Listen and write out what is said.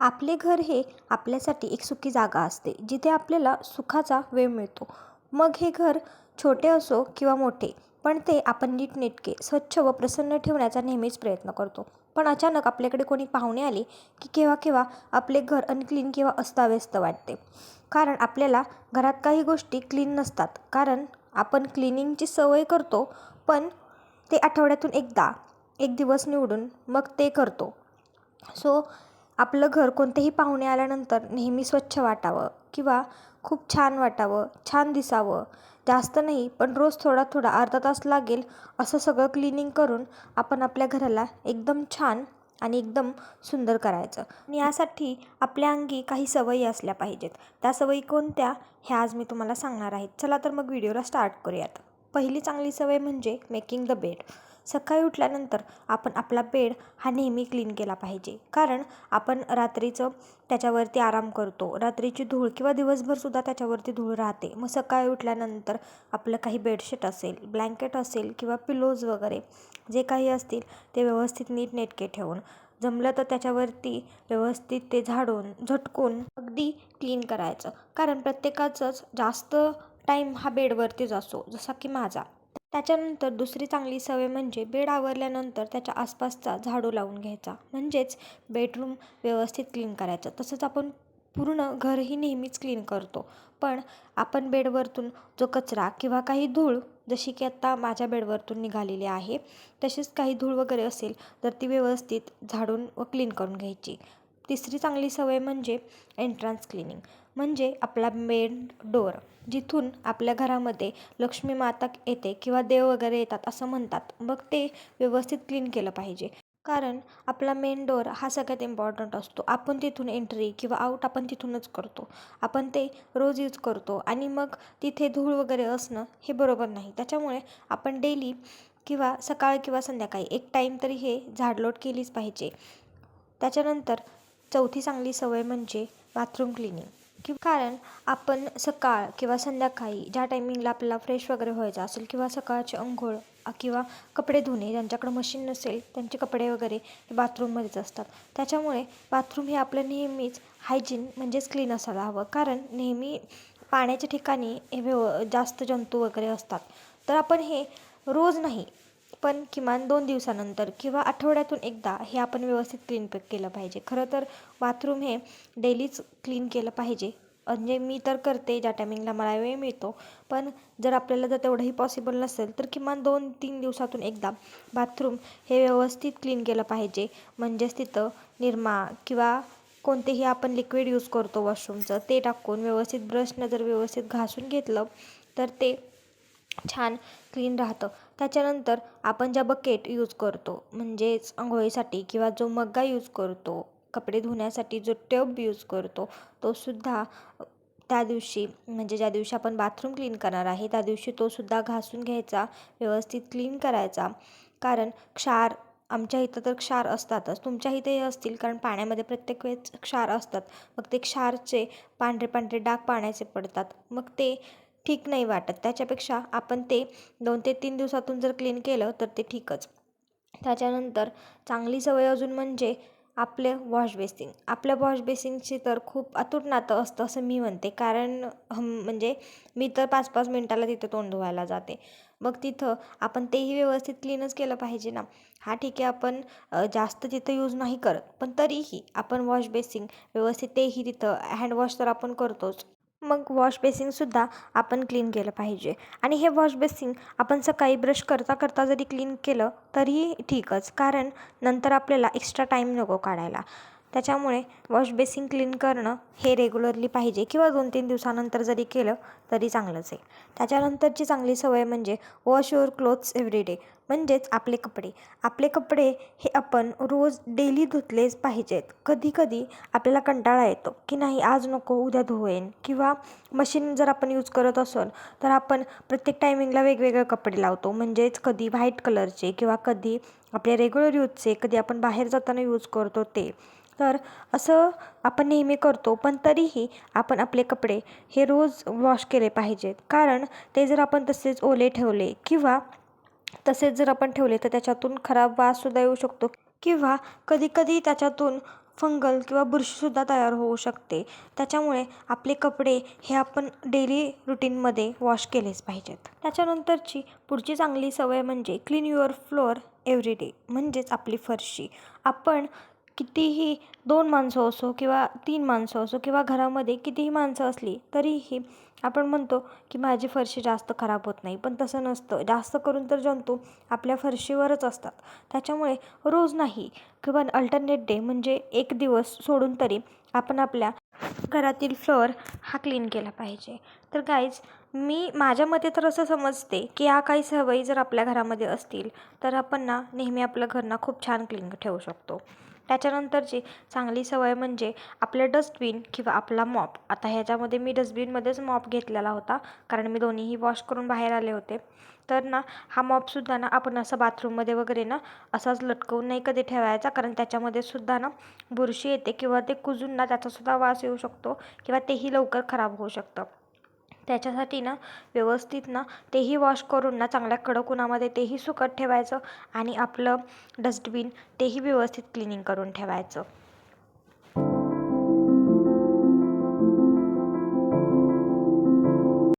आपले घर हे आपल्यासाठी एक सुखी जागा असते जिथे आपल्याला सुखाचा वेळ मिळतो. मग हे घर छोटे असो किंवा मोठे पण ते आपण नीटनेटके स्वच्छ व प्रसन्न ठेवण्याचा नेहमीच प्रयत्न करतो. पण अचानक आपल्याकडे कोणी पाहुणे आले की केव्हा केव्हा आपले घर अनक्लीन किंवा अस्ताव्यस्त वाटते. कारण आपल्याला घरात काही गोष्टी क्लीन नसतात. कारण आपण क्लिनिंगची सवय करतो पण ते आठवड्यातून एकदा एक दिवस निवडून मग ते करतो. सो आपलं घर कोणतेही पाहुणे आल्यानंतर नेहमी स्वच्छ वाटावं किंवा खूप छान वाटावं छान दिसावं. जास्त नाही पण रोज थोडा थोडा अर्धा तास लागेल असं सगळं क्लिनिंग करून आपण आपल्या घराला एकदम छान आणि एकदम सुंदर करायचं. आणि यासाठी आपल्या अंगी काही सवयी असल्या पाहिजेत. त्या सवयी कोणत्या? ह्या आज मी तुम्हाला सांगणार आहे. चला तर मग व्हिडिओला स्टार्ट करूयात. पहिली चांगली सवय म्हणजे मेकिंग द बेड सकाळी उठल्यानंतर आपण आपला बेड हा नेहमी क्लीन केला पाहिजे. कारण आपण रात्रीचं त्याच्यावरती आराम करतो. रात्रीची धूळ किंवा दिवसभरसुद्धा त्याच्यावरती धूळ राहते. मग सकाळी उठल्यानंतर आपलं काही बेडशीट असेल ब्लँकेट असेल किंवा पिलोज वगैरे जे काही असतील ते व्यवस्थित नीटनेटके ठेवून जमलं तर त्याच्यावरती व्यवस्थित ते झाडून झटकून अगदी क्लीन करायचं. कारण प्रत्येकाचंच जास्त टाईम हा बेडवरतीच असतो जसा की माझा. त्याच्यानंतर दुसरी चांगली सवय म्हणजे बेड आवरल्यानंतर त्याच्या आसपासचा झाडू लावून घ्यायचा. म्हणजेच बेडरूम व्यवस्थित क्लीन करायचं. तसंच आपण पूर्ण घरही नेहमीच क्लीन करतो. पण आपण बेडवरतून जो कचरा किंवा काही धूळ जशी की आत्ता माझ्या बेडवरतून निघालेली आहे तशीच काही धूळ वगैरे असेल तर ती व्यवस्थित झाडून व क्लीन करून घ्यायची. तिसरी चांगली सवय म्हणजे एंट्रन्स क्लिनिंग. म्हणजे आपला मेन डोअर जिथून आपल्या घरामध्ये लक्ष्मी माता येते किंवा देव वगैरे येतात असं म्हणतात. मग ते व्यवस्थित क्लीन केलं पाहिजे. कारण आपला मेन डोअर हा सगळ्यात इम्पॉर्टंट असतो. आपण तिथून एंट्री किंवा आऊट आपण तिथूनच करतो. आपण ते रोज यूज करतो आणि मग तिथे धूळ वगैरे असणं हे बरोबर नाही. त्याच्यामुळे आपण डेली किंवा सकाळ किंवा संध्याकाळी एक टाईम तरी हे झाडलोट केलीच पाहिजे. त्याच्यानंतर चौथी चांगली सवय म्हणजे बाथरूम क्लिनिंग कि कारण आपण सकाळ किंवा संध्याकाळी ज्या टायमिंगला आपल्याला फ्रेश वगैरे व्हायचं असेल किंवा सकाळची अंघोळ किंवा कपडे धुणे ज्यांच्याकडं मशीन नसेल त्यांचे कपडे वगैरे हे बाथरूममध्येच असतात. त्याच्यामुळे बाथरूम हे आपलं नेहमीच हायजीन म्हणजेच क्लीन असायला हवं. कारण नेहमी पाण्याच्या ठिकाणी हे व्यव जास्त जंतू वगैरे असतात. तर आपण हे रोज नाही पण किमान दोन दिवसानंतर किंवा आठवड्यातून एकदा हे आपण व्यवस्थित क्लीन केलं पाहिजे. खरं तर बाथरूम हे डेलीच क्लीन केलं पाहिजे. म्हणजे मी तर करते ज्या टायमिंगला मला वेळ मिळतो. पण जर आपल्याला जर तेवढंही पॉसिबल नसेल तर किमान दोन तीन दिवसातून एकदा बाथरूम हे व्यवस्थित क्लीन केलं पाहिजे. म्हणजेच तिथं निरमा किंवा कोणतेही आपण लिक्विड यूज करतो वॉशरूमचं ते टाकून व्यवस्थित ब्रशनं जर व्यवस्थित घासून घेतलं तर ते छान क्लीन राहतं. त्याच्यानंतर आपण ज्या बकेट यूज करतो म्हणजेच आंघोळीसाठी किंवा जो मग्गा यूज करतो कपडे धुण्यासाठी जो टब यूज करतो तो सुद्धा त्या दिवशी म्हणजे ज्या दिवशी आपण बाथरूम क्लीन करणार आहे त्या दिवशी तो सुद्धा घासून घ्यायचा व्यवस्थित क्लीन करायचा. कारण क्षार आमच्या इथं तर क्षार असतातच. तुमच्या इथेही असतील कारण पाण्यामध्ये प्रत्येक वेळेस क्षार असतात. मग ते क्षारचे पांढरे पांढरे डाग पाण्याचे पडतात. मग ते ठीक नाही वाटत. त्याच्यापेक्षा आपण ते दोन ते तीन दिवसातून जर क्लीन केलं तर ते ठीकच. त्याच्यानंतर चांगली सवय अजून म्हणजे आपले वॉश बेसिंग आपल्या वॉश बेसिंगची तर खूप अतूट नातं असतं असं मी म्हणते. कारण म्हणजे मी तर पाच पाच मिनटाला तिथं तोंड धुवायला जाते. मग तिथं आपण तेही व्यवस्थित क्लीनच केलं पाहिजे ना. हा ठीक आहे आपण जास्त तिथं यूज नाही करत. पण तरीही आपण वॉश बेसिंग व्यवस्थित तेही तिथं हँडवॉश तर आपण करतोच. मग वॉश बेसिनसुद्धा आपण क्लीन केलं पाहिजे. आणि हे वॉश बेसिन आपण सकाळी ब्रश करता करता जरी क्लीन केलं तरीही ठीकच. कारण नंतर आपल्याला एक्स्ट्रा टाईम नको काढायला. त्याच्यामुळे वॉश बेसिन क्लीन करणं हे रेग्युलरली पाहिजे किंवा दोन तीन दिवसानंतर जरी केलं तरी चांगलंच आहे. त्याच्यानंतरची चांगली सवय म्हणजे wash your clothes every day म्हणजेच आपले कपडे. आपले कपडे हे आपण रोज डेली धुतलेच पाहिजेत. कधी कधी आपल्याला कंटाळा येतो की नाही आज नको उद्या धुवेन. किंवा मशीन जर आपण यूज करत असेल तर आपण प्रत्येक टायमिंगला वेगवेगळे कपडे लावतो. म्हणजेच कधी व्हाईट कलरचे किंवा कधी आपले रेग्युलर यूजचे कधी आपण बाहेर जाताना यूज करतो ते. तर असं आपण नेहमी करतो पण तरीही आपण आपले कपडे हे रोज वॉश केले पाहिजेत. कारण ते जर आपण तसेच ओले ठेवले किंवा तसेच जर आपण ठेवले तर त्याच्यातून खराब वाससुद्धा येऊ शकतो किंवा कधीकधी त्याच्यातून फंगल किंवा बुरशीसुद्धा तयार होऊ शकते. त्याच्यामुळे आपले कपडे हे आपण डेली रुटीनमध्ये वॉश केलेच पाहिजेत. त्याच्यानंतरची पुढची चांगली सवय म्हणजे clean your floor every day म्हणजेच आपली फरशी. आपण कितीही दोन माणसं असो किंवा तीन माणसं असो किंवा घरामध्ये कितीही माणसं असली तरीही आपण म्हणतो की माझी फरशी जास्त खराब होत नाही. पण तसं नसतं. जास्त करून तर जंतू आपल्या फरशीवरच असतात. त्याच्यामुळे रोज नाही किंवा अल्टरनेट डे म्हणजे एक दिवस सोडून तरी आपण आपल्या घरातील फ्लोअर हा क्लीन केला पाहिजे. तर गाईज मी माझ्या मते तर असं समजते की या काही सवयी जर आपल्या घरामध्ये असतील तर आपण ना नेहमी आपलं घर ना खूप छान क्लीन ठेवू शकतो. त्याच्यानंतरची चांगली सवय म्हणजे आपलं डस्टबिन किंवा आपला मॉप. आता ह्याच्यामध्ये मी डस्टबिनमध्येच मॉप घेतलेला होता कारण मी दोन्हीही वॉश करून बाहेर आले होते. तर ना हा मॉपसुद्धा ना आपण असं बाथरूममध्ये वगैरे ना असाच लटकवून नाही कधी ठेवायचा कारण त्याच्यामध्ये सुद्धा ना बुरशी येते किंवा ते कुजून ना त्याचासुद्धा वास येऊ शकतो किंवा तेही लवकर खराब होऊ शकतं. त्याच्यासाठी ना व्यवस्थित ना तेही वॉश करून ना चांगल्या कडक उन्हामध्ये तेही सुकत ठेवायचं आणि आपलं डस्टबिन तेही व्यवस्थित क्लिनिंग करून ठेवायचं.